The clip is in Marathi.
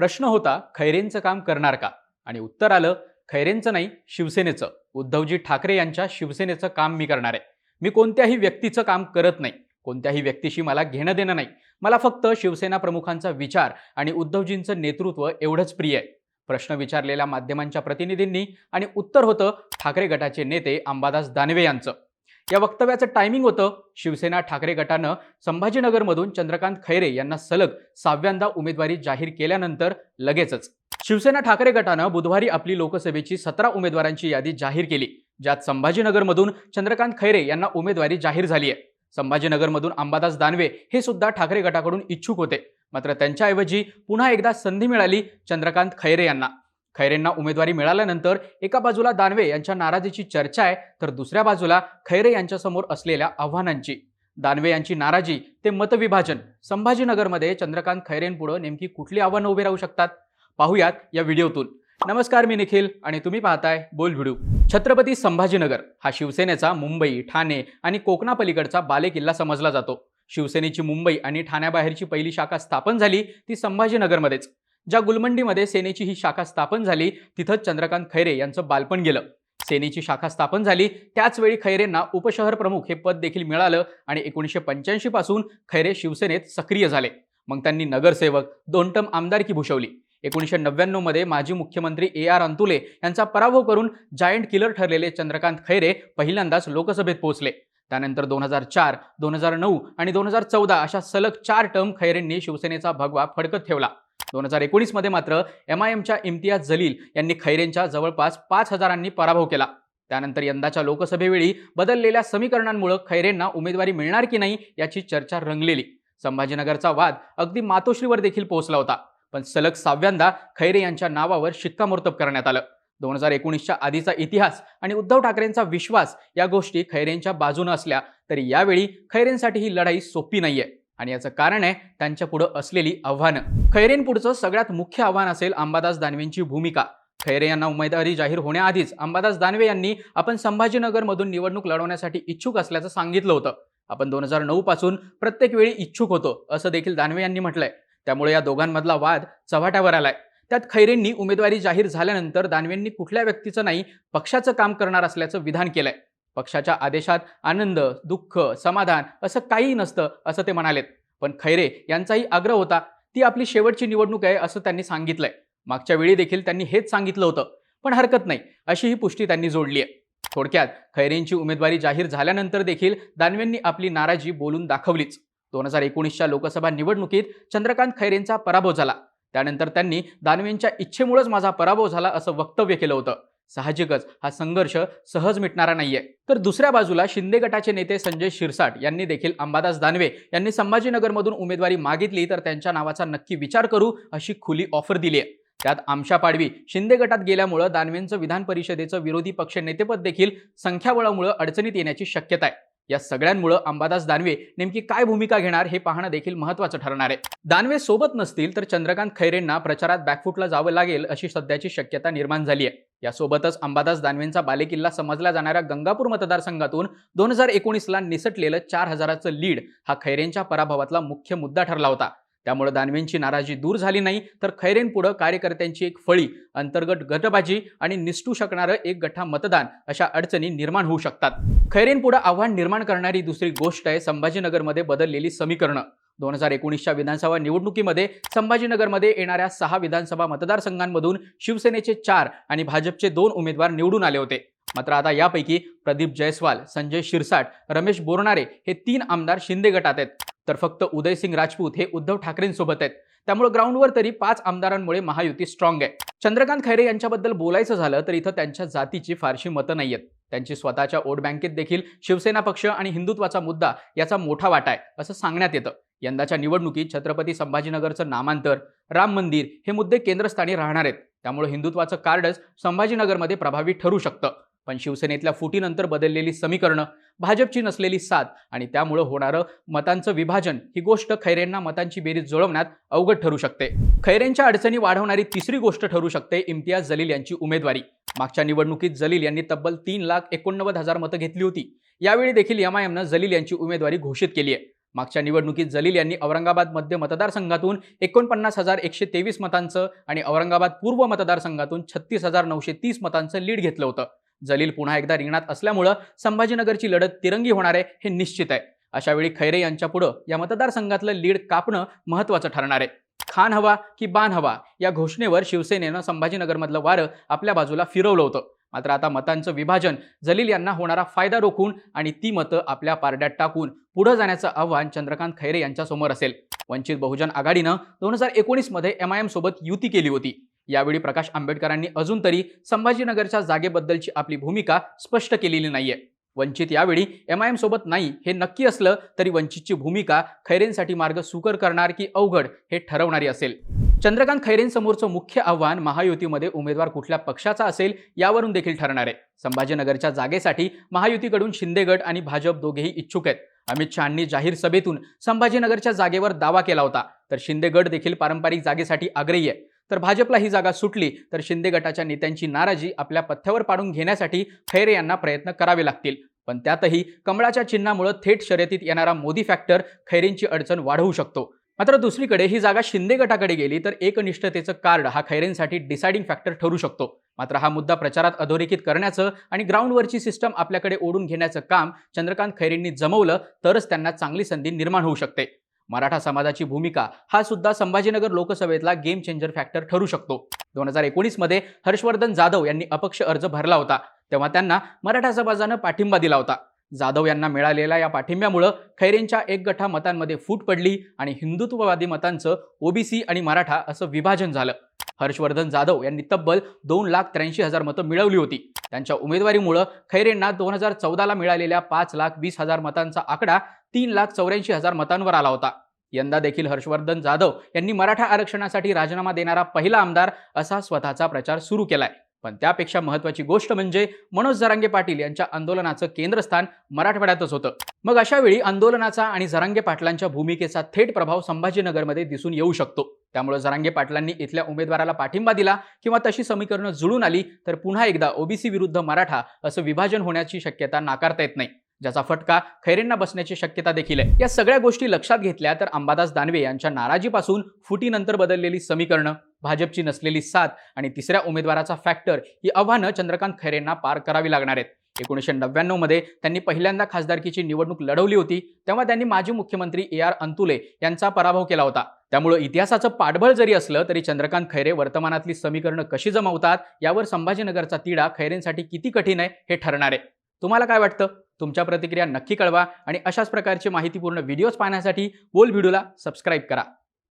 प्रश्न होता खैरेंचं काम करणार का? आणि उत्तर आलं खैरेंचं नाही शिवसेनेचं. उद्धवजी ठाकरे यांच्या शिवसेनेचं काम मी करणार आहे. मी कोणत्याही व्यक्तीचं काम करत नाही. कोणत्याही व्यक्तीशी मला घेणं देणं नाही. मला फक्त शिवसेना प्रमुखांचा विचार आणि उद्धवजींचं नेतृत्व एवढंच प्रिय आहे. प्रश्न विचारलेल्या माध्यमांच्या प्रतिनिधींनी आणि उत्तर होतं ठाकरे गटाचे नेते अंबादास दानवे यांचं. या वक्तव्याचं टायमिंग होतं. शिवसेना ठाकरे गटानं संभाजीनगरमधून चंद्रकांत खैरे यांना सलग सहाव्यांदा उमेदवारी जाहीर केल्यानंतर लगेचच शिवसेना ठाकरे गटानं बुधवारी आपली लोकसभेची सतरा उमेदवारांची यादी जाहीर केली ज्यात संभाजीनगरमधून चंद्रकांत खैरे यांना उमेदवारी जाहीर झाली आहे संभाजीनगरमधून अंबादास दानवे हे सुद्धा ठाकरे गटाकडून इच्छुक होते. मात्र त्यांच्याऐवजी पुन्हा एकदा संधी मिळाली चंद्रकांत खैरे यांना. खैरेंना उमेदवारी मिळाल्यानंतर एका बाजूला दानवे यांच्या नाराजीची चर्चा आहे तर दुसऱ्या बाजूला खैरे यांच्यासमोर असलेल्या आव्हानांची. दानवे यांची नाराजी ते मतविभाजन. संभाजीनगरमध्ये चंद्रकांत खैरेंपुढं नेमकी कुठली आव्हानं उभी राहू शकतात? पाहूयात या व्हिडिओतून. नमस्कार मी निखिल आणि तुम्ही पाहताय बोल व्हिडिओ. छत्रपती संभाजीनगर हा शिवसेनेचा मुंबई ठाणे आणि कोकणापलीकडचा बालेकिल्ला समजला जातो. शिवसेनेची मुंबई आणि ठाण्याबाहेरची पहिली शाखा स्थापन झाली ती संभाजीनगरमध्येच. ज्या गुलमंडीमध्ये सेनेची ही शाखा स्थापन झाली तिथंच चंद्रकांत खैरे यांचं बालपण गेलं. सेनेची शाखा स्थापन झाली त्याचवेळी खैरेंना उपशहर प्रमुख हे पद देखील मिळालं आणि एकोणीसशे पंच्याऐंशी पासून खैरे शिवसेनेत सक्रिय झाले. मग त्यांनी नगरसेवक दोन टम आमदारकी भूषवली. एकोणीसशे नव्याण्णवमध्ये माजी मुख्यमंत्री ए आर अंतुले यांचा पराभव करून जायंट किलर ठरलेले चंद्रकांत खैरे पहिल्यांदाच लोकसभेत पोहोचले. त्यानंतर दोन हजार चार दोन हजार नऊ आणि दोन हजार चौदा अशा सलग चार टर्म खैरेंनी शिवसेनेचा भगवा फडकत ठेवला. दोन हजार एकोणीसमध्ये मात्र एम आय एमच्या इम्तियाज जलील यांनी खैरेंच्या जवळपास पाच हजारांनी पराभव केला. त्यानंतर यंदाच्या लोकसभेवेळी बदललेल्या समीकरणांमुळे खैरेंना उमेदवारी मिळणार की नाही याची चर्चा रंगलेली. संभाजीनगरचा वाद अगदी मातोश्रीवर देखील पोहोचला होता पण सलग सहाव्यांदा खैरे यांच्या नावावर शिक्कामोर्तब करण्यात आलं. दोन हजार एकोणीसच्या आधीचा इतिहास आणि उद्धव ठाकरेंचा विश्वास या गोष्टी खैरेंच्या बाजूनं असल्या तरी यावेळी खैरेंसाठी ही लढाई सोपी नाहीये. आणि याचं कारण आहे त्यांच्या पुढं असलेली आव्हानं. खैरेंपुढचं सगळ्यात मुख्य आव्हान असेल अंबादास दानवेंची भूमिका. खैरे यांना उमेदवारी जाहीर होण्याआधीच अंबादास दानवे यांनी आपण संभाजीनगरमधून निवडणूक लढवण्यासाठी इच्छुक असल्याचं सांगितलं होतं. आपण दोन हजार नऊ पासून प्रत्येक वेळी इच्छुक होतो असं देखील दानवे यांनी म्हटलंय. त्यामुळे या दोघांमधला वाद चव्हाट्यावर आलाय. त्यात खैरेंनी उमेदवारी जाहीर झाल्यानंतर दानवेंनी कुठल्या व्यक्तीचं नाही पक्षाचं काम करणार असल्याचं विधान केलंय. पक्षाच्या आदेशात आनंद दुःख समाधान असं काहीही नसतं असं ते म्हणालेत. पण खैरे यांचाही आग्रह होता ती आपली शेवटची निवडणूक आहे असं त्यांनी सांगितलंय. मागच्या वेळी देखील त्यांनी हेच सांगितलं होतं पण हरकत नाही अशी ही पुष्टी त्यांनी जोडली आहे थोडक्यात खैरेंची उमेदवारी जाहीर झाल्यानंतर देखील दानवेंनी आपली नाराजी बोलून दाखवलीच. दोन हजार एकोणीसच्या लोकसभा निवडणुकीत चंद्रकांत खैरेंचा पराभव झाला. त्यानंतर त्यांनी दानवेंच्या इच्छेमुळेच माझा पराभव झाला असं वक्तव्य केलं होतं. साहजिकच हा संघर्ष सहज मिटणारा नाहीये. तर दुसऱ्या बाजूला शिंदे गटाचे नेते संजय शिरसाट यांनी देखील अंबादास दानवे यांनी संभाजीनगरमधून उमेदवारी मागितली तर त्यांच्या नावाचा नक्की विचार करू अशी खुली ऑफर दिली आहे त्यात आमशा पाडवी शिंदे गटात गेल्यामुळं दानवेंचं विधान परिषदेचं विरोधी पक्ष नेतेपद देखील संख्याबळामुळं अडचणीत येण्याची शक्यता आहे या सगळ्यांमुळं अंबादास दानवे नेमकी काय भूमिका घेणार हे पाहणं देखील महत्वाचं ठरणार आहे. दानवे सोबत नसतील तर चंद्रकांत खैरेंना प्रचारात बॅकफुटला जावं लागेल अशी सध्याची शक्यता निर्माण झाली आहे. यासोबतच अंबादास दानवेंचा बालेकिल्ला समजला जाणाऱ्या गंगापूर मतदारसंघातून दोन हजार एकोणीसला निसटलेलं चार हजाराचं लीड हा खैरेंच्या पराभवातला मुख्य मुद्दा ठरला होता. त्यामुळे दानवेंची नाराजी दूर झाली नाही. तर खैरेंपुढं कार्यकर्त्यांची एक फळी अंतर्गत गटबाजी आणि निसटू शकणारं एक गठ्ठा मतदान अशा अडचणी निर्माण होऊ शकतात. खैरेंपुढं आव्हान निर्माण करणारी दुसरी गोष्ट आहे संभाजीनगरमध्ये बदललेली समीकरणं. दोन हजार एकोणीसच्या विधानसभा निवडणुकीमध्ये संभाजीनगरमध्ये येणाऱ्या सहा विधानसभा मतदारसंघांमधून शिवसेनेचे चार आणि भाजपचे दोन उमेदवार निवडून आले होते. मात्र आता यापैकी प्रदीप जयस्वाल संजय शिरसाट रमेश बोरणारे हे तीन आमदार शिंदे गटात आहेत. तर फक्त उदयसिंग राजपूत हे उद्धव ठाकरेंसोबत आहेत. त्यामुळे ग्राउंडवर तरी पाच आमदारांमुळे महायुती स्ट्रॉंग आहे. चंद्रकांत खैरे यांच्याबद्दल बोलायचं झालं तर इथं त्यांच्या जातीची फारशी मतं नाही आहेत त्यांची स्वतःच्या वोट बँकेत देखील शिवसेना पक्ष आणि हिंदुत्वाचा मुद्दा याचा मोठा वाटा आहे असं सांगण्यात येतं. यंदाच्या निवडणुकीत छत्रपती संभाजीनगरचं नामांतर राम मंदिर हे मुद्दे केंद्रस्थानी राहणार आहेत. त्यामुळे हिंदुत्वाचं कार्डच संभाजीनगरमध्ये प्रभावी ठरू शकतं. पण शिवसेनेतल्या फुटीनंतर बदललेली समीकरणं भाजपची नसलेली साथ आणि त्यामुळं होणारं मतांचं विभाजन ही गोष्ट खैरेंना मतांची बेरीज जुळवण्यात अवघड ठरू शकते. खैरेंच्या अडचणी वाढवणारी तिसरी गोष्ट ठरू शकते इम्तियाज जलील यांची उमेदवारी. मागच्या निवडणुकीत जलील यांनी तब्बल तीन लाख एकोणनव्वद हजार मतं घेतली होती. यावेळी देखील एमआयएमनं जलील यांची उमेदवारी घोषित केली आहे. मागच्या निवडणुकीत जलील यांनी औरंगाबाद मध्य मतदारसंघातून एकोणपन्नास हजार एकशे तेवीस मतांचं आणि औरंगाबाद पूर्व मतदारसंघातून छत्तीस हजार नऊशे तीस मतांचं लीड घेतलं होतं. जलील पुन्हा एकदा रिंगणात असल्यामुळं संभाजीनगरची लढत तिरंगी होणार आहे हे निश्चित आहे. अशावेळी खैरे यांच्या पुढं या मतदारसंघातलं लीड कापणं महत्त्वाचं ठरणार आहे. खान हवा की बाण हवा या घोषणेवर शिवसेनेनं संभाजीनगरमधलं वारं आपल्या बाजूला फिरवलं होतं. मात्र आता मतांचं विभाजन जलील यांना होणारा फायदा रोखून आणि ती मतं आपल्या पारड्यात टाकून पुढे जाण्याचं आव्हान चंद्रकांत खैरे यांच्यासमोर असेल. वंचित बहुजन आघाडीनं दोन हजार एकोणीसमध्ये एम आय एम सोबत युती केली होती. यावेळी प्रकाश आंबेडकरांनी अजून तरी संभाजीनगरच्या जागेबद्दलची आपली भूमिका स्पष्ट केलेली नाहीये. वंचित यावेळी एम आय एम सोबत नाही हे नक्की असलं तरी वंचितची भूमिका खैरेंसाठी मार्ग सुकर करणार की अवघड हे ठरवणारी असेल. चंद्रकांत खैरेंसमोरचं मुख्य आव्हान महायुतीमध्ये उमेदवार कुठल्या पक्षाचा असेल यावरून देखील ठरणार आहे. संभाजीनगरच्या जागेसाठी महायुतीकडून शिंदेगड आणि भाजप दोघेही इच्छुक आहेत. अमित शहांनी जाहीर सभेतून संभाजीनगरच्या जागेवर दावा केला होता. तर शिंदेगड देखील पारंपरिक जागेसाठी आग्रही आहे. तर भाजपला ही जागा सुटली तर शिंदे गटाच्या नेत्यांची नाराजी आपल्या पथ्यावर पाडून घेण्यासाठी खैरे यांना प्रयत्न करावे लागतील. पण त्यातही कमळाच्या चिन्हामुळे थेट शर्यतीत येणारा मोदी फॅक्टर खैरेंची अडचण वाढवू शकतो. मात्र दुसरीकडे ही जागा शिंदे गटाकडे गेली तर एकनिष्ठतेचं कार्ड हा खैरेंसाठी डिसाइडिंग फॅक्टर ठरू शकतो. मात्र हा मुद्दा प्रचारात अधोरेखित करण्याचं आणि ग्राउंडवरची सिस्टम आपल्याकडे ओढून घेण्याचं काम चंद्रकांत खैरेंनी जमवलं तरच त्यांना चांगली संधी निर्माण होऊ शकते. मराठा समाजाची भूमिका हा सुद्धा संभाजीनगर लोकसभेतला गेम चेंजर फॅक्टर ठरू शकतो. दोन हजार एकोणीसमध्ये हर्षवर्धन जाधव यांनी अपक्ष अर्ज भरला होता. तेव्हा त्यांना मराठा समाजानं पाठिंबा दिला होता. जाधव यांना मिळालेल्या या पाठिंब्यामुळं खैरेंच्या एक गठा मतांमध्ये फूट पडली आणि हिंदुत्ववादी मतांचं ओबीसी आणि मराठा असं विभाजन झालं. हर्षवर्धन जाधव यांनी तब्बल दोन लाख त्र्याऐंशी हजार मतं मिळवली होती. त्यांच्या उमेदवारीमुळं खैरेंना दोन हजार चौदाला मिळालेल्या पाच लाख वीस हजार मतांचा आकडा तीन लाख चौऱ्याऐंशी हजार मतांवर आला होता. यंदा देखील हर्षवर्धन जाधव यांनी मराठा आरक्षणासाठी राजीनामा देणारा पहिला आमदार असा स्वतःचा प्रचार सुरू केलाय. पण त्यापेक्षा महत्वाची गोष्ट म्हणजे मनोज जरांगे पाटील यांच्या आंदोलनाचं केंद्रस्थान मराठवाड्यातच होतं. मग अशा वेळी आंदोलनाचा आणि जरांगे पाटलांच्या भूमिकेचा थेट प्रभाव संभाजीनगरमध्ये दिसून येऊ शकतो. त्यामुळे जरांगे पाटलांनी इथल्या उमेदवाराला पाठिंबा दिला किंवा तशी समीकरणं जुळून आली तर पुन्हा एकदा ओबीसी विरुद्ध मराठा असं विभाजन होण्याची शक्यता नाकारता येत नाही. ज्याचा फटका खैरेंना बसण्याची शक्यता देखील आहे. या सगळ्या गोष्टी लक्षात घेतल्या तर अंबादास दानवे यांच्या नाराजीपासून फुटीनंतर बदललेली समीकरणं भाजपची नसलेली साथ आणि तिसऱ्या उमेदवाराचा फॅक्टर ही आव्हानं चंद्रकांत खैरेंना पार करावी लागणार आहेत. एकोणीसशे नव्याण्णवमध्ये त्यांनी पहिल्यांदा खासदारकीची निवडणूक लढवली होती तेव्हा त्यांनी माजी मुख्यमंत्री ए आर अंतुले यांचा पराभव केला होता. त्यामुळे इतिहासाचं पाठबळ जरी असलं तरी चंद्रकांत खैरे वर्तमानातली समीकरणं कशी जमवतात यावर संभाजीनगरचा तिढा खैरेंसाठी किती कठीण आहे हे ठरणार आहे. तुम्हाला काय वाटतं? तुमच्या प्रतिक्रिया नक्की कळवा आणि अशाच प्रकारचे माहितीपूर्ण व्हिडिओज पाहण्यासाठी बोल व्हिडिओला सबस्क्राईब करा.